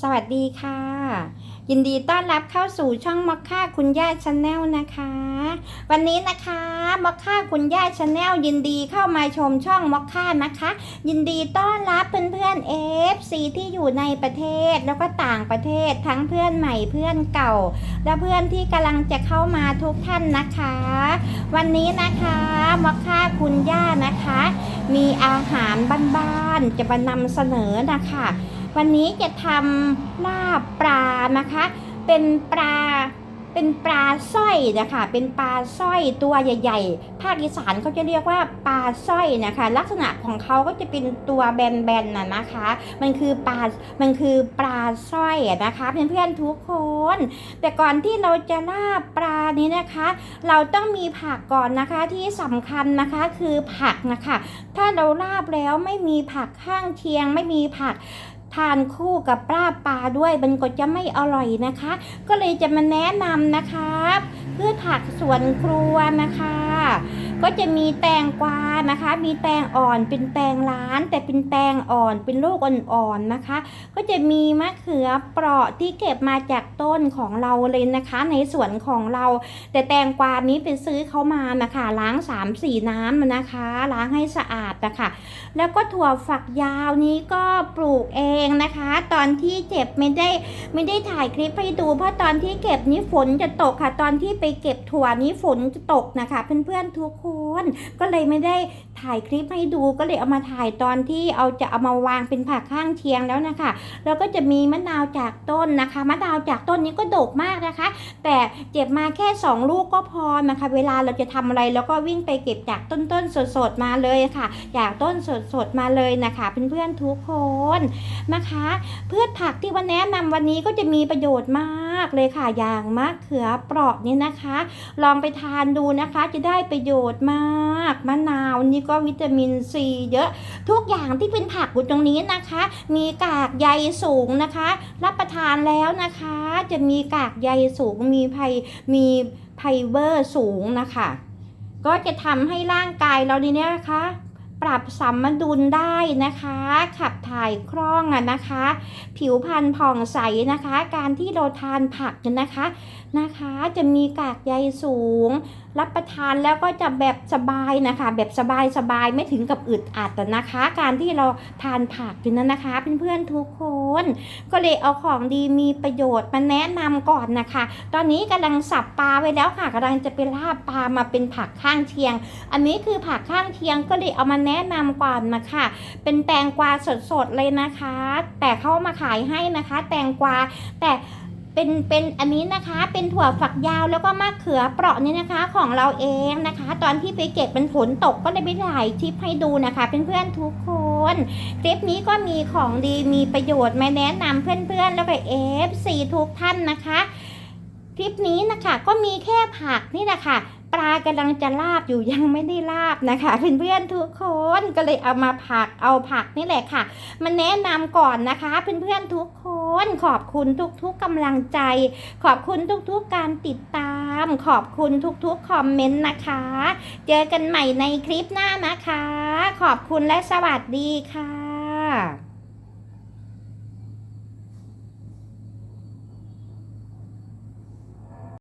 สวัสดีค่ะ ยินดีต้อนรับเข้าสู่ช่องมอคค่าคุณย่าชาแนลนะคะ วันนี้นะคะมอคค่าคุณย่าชาแนลยินดีเข้ามาชมช่องมอคค่านะคะ ยินดีต้อนรับเพื่อนๆ FC ที่อยู่ในประเทศแล้วก็ต่างประเทศทั้งเพื่อนใหม่เพื่อนเก่า และเพื่อนที่กำลังจะเข้ามาทุกท่านนะคะ วันนี้นะคะมอคค่าคุณย่านะคะ มีอาหารบ้านๆจะมานำเสนอนะคะ วันนี้จะทำลาบปลานะคะ เป็นปลาเป็นปลาสร้อยนะคะ เป็นปลาสร้อยตัวใหญ่ ๆ ภาคอีสานเขาจะเรียกว่าปลาสร้อยนะคะ ลักษณะของเขาก็จะเป็นตัวแบนๆน่ะนะคะ มันคือปลา มันคือปลาสร้อยนะคะเพื่อนๆทุกคน แต่ก่อนที่เราจะลาบปลานี้นะคะ เราต้องมีผักก่อนนะคะที่สำคัญนะคะคือผักนะคะ ถ้าเราลาบแล้วไม่มีผักข้างเคียงไม่มีผัก ทานคู่กับปลาปลาด้วยมันก็จะไม่อร่อยนะคะ ก็เลยจะมาแนะนำนะคะพืชผักสวนครัวนะคะ ก็จะมีแตงกวานะคะ มีแตงอ่อนเป็นแตงล้าน แต่เป็นแตงอ่อนเป็นลูกอ่อนๆนะคะ ก็จะมีมะเขือเปราะที่เก็บมาจากต้นของเราเลยนะคะ ในสวนของเรา แต่แตงกวานี้ไปซื้อเขามานะคะล้าง3ามสี่น้ำนะคะ ล้างให้สะอาดนะคะแล้วก็ถั่วฝักยาวนี้ก็ปลูกเองนะคะ ตอนที่เจ็บไม่ได้ไม่ได้ถ่ายคลิปให้ดูเพราะตอนที่เก็บนี้ฝนจะตกค่ะ ตอนที่ไปเก็บถั่วนี้ฝนจะตกนะคะ เพื่อนๆทุกคนก็เลยไม่ได้ถ่ายคลิปให้ดูก็เลยเอามาถ่ายตอนที่เอาจะเอามาวางเป็นผักข้างเคียงแล้วนะคะ แล้วก็จะมีมะนาวจากต้นนะคะ มะนาวจากต้นนี้ก็ดกมากนะคะ แต่เก็บมาแค่ 2 ลูกก็พอนะคะ เวลาเราจะทำอะไรแล้วก็วิ่งไปเก็บจากต้นต้นๆสดๆมาเลยค่ะ จากต้นสดๆมาเลยนะคะเพื่อนๆทุกคนนะคะพืชผักที่วันแนะนำวันนี้ก็จะมีประโยชน์มากากเลยค่ะ อย่างมะเขือเปราะนี่นะคะ ลองไปทานดูนะคะ จะได้ประโยชน์มาก มะนาวนี่ก็วิตามินซีเยอะ ทุกอย่างที่เป็นผักอยู่ตรงนี้นะคะ มีกากใยสูงนะคะ รับประทานแล้วนะคะ จะมีกากใยสูง มีไพมีไพเบอร์สูงนะคะ ก็จะทำให้ร่างกายเราเนี่ยนะคะ ปรับสมดุลได้นะคะ ขับถ่ายคล่องอะนะคะ ผิวพรรณผ่องใสนะคะ การที่เราทานผักเนี่ยนะคะ นะคะ จะมีกากใยสูง รับประทานแล้วก็จะแบบสบายนะคะ แบบสบายสบายไม่ถึงกับอึดอัดนะคะ การที่เราทานผักอยู่นั้นนะคะเพื่อนๆทุกคน ก็เลยเอาของดีมีประโยชน์มาแนะนำก่อนนะคะ ตอนนี้กำลังสับปลาไว้แล้วค่ะกำลังจะไปลาบปลามาเป็นผักข้างเคียง อันนี้คือผักข้างเคียงก็เลยเอามาแนะนำก่อนนะคะ เป็นแตงกวาสดๆเลยนะคะ แต่เขามาขายให้นะคะ แตงกวาแต่ เป็นเป็นอันนี้นะคะเป็นถั่วฝักยาวแล้วก็มะเขือเปราะนี่นะคะของเราเองนะคะ ตอนที่ไปเก็บเป็นฝนตกก็เลยไปถ่ายคลิปให้ดูนะคะเพื่อนๆทุกคนคลิปนี้ก็มีของดีมีประโยชน์มาแนะนำเพื่อนๆ แล้วก็เอฟซีทุกท่านนะคะ คลิปนี้นะคะก็มีแค่ผักนี่แหละค่ะากำลังจะลาบอยู่ยังไม่ได้ลาบนะคะเพื่อนๆทุกคนก็เลยเอามาผักเอาผักนี่แหละค่ะมาแนะนำก่อนนะคะเพื่อนๆทุกคนขอบคุณทุกๆกำลังใจ ขอบคุณทุกๆการติดตาม ขอบคุณทุกๆคอมเมนต์นะคะ เจอกันใหม่ในคลิปหน้านะคะ ขอบคุณและสวัสดีค่ะ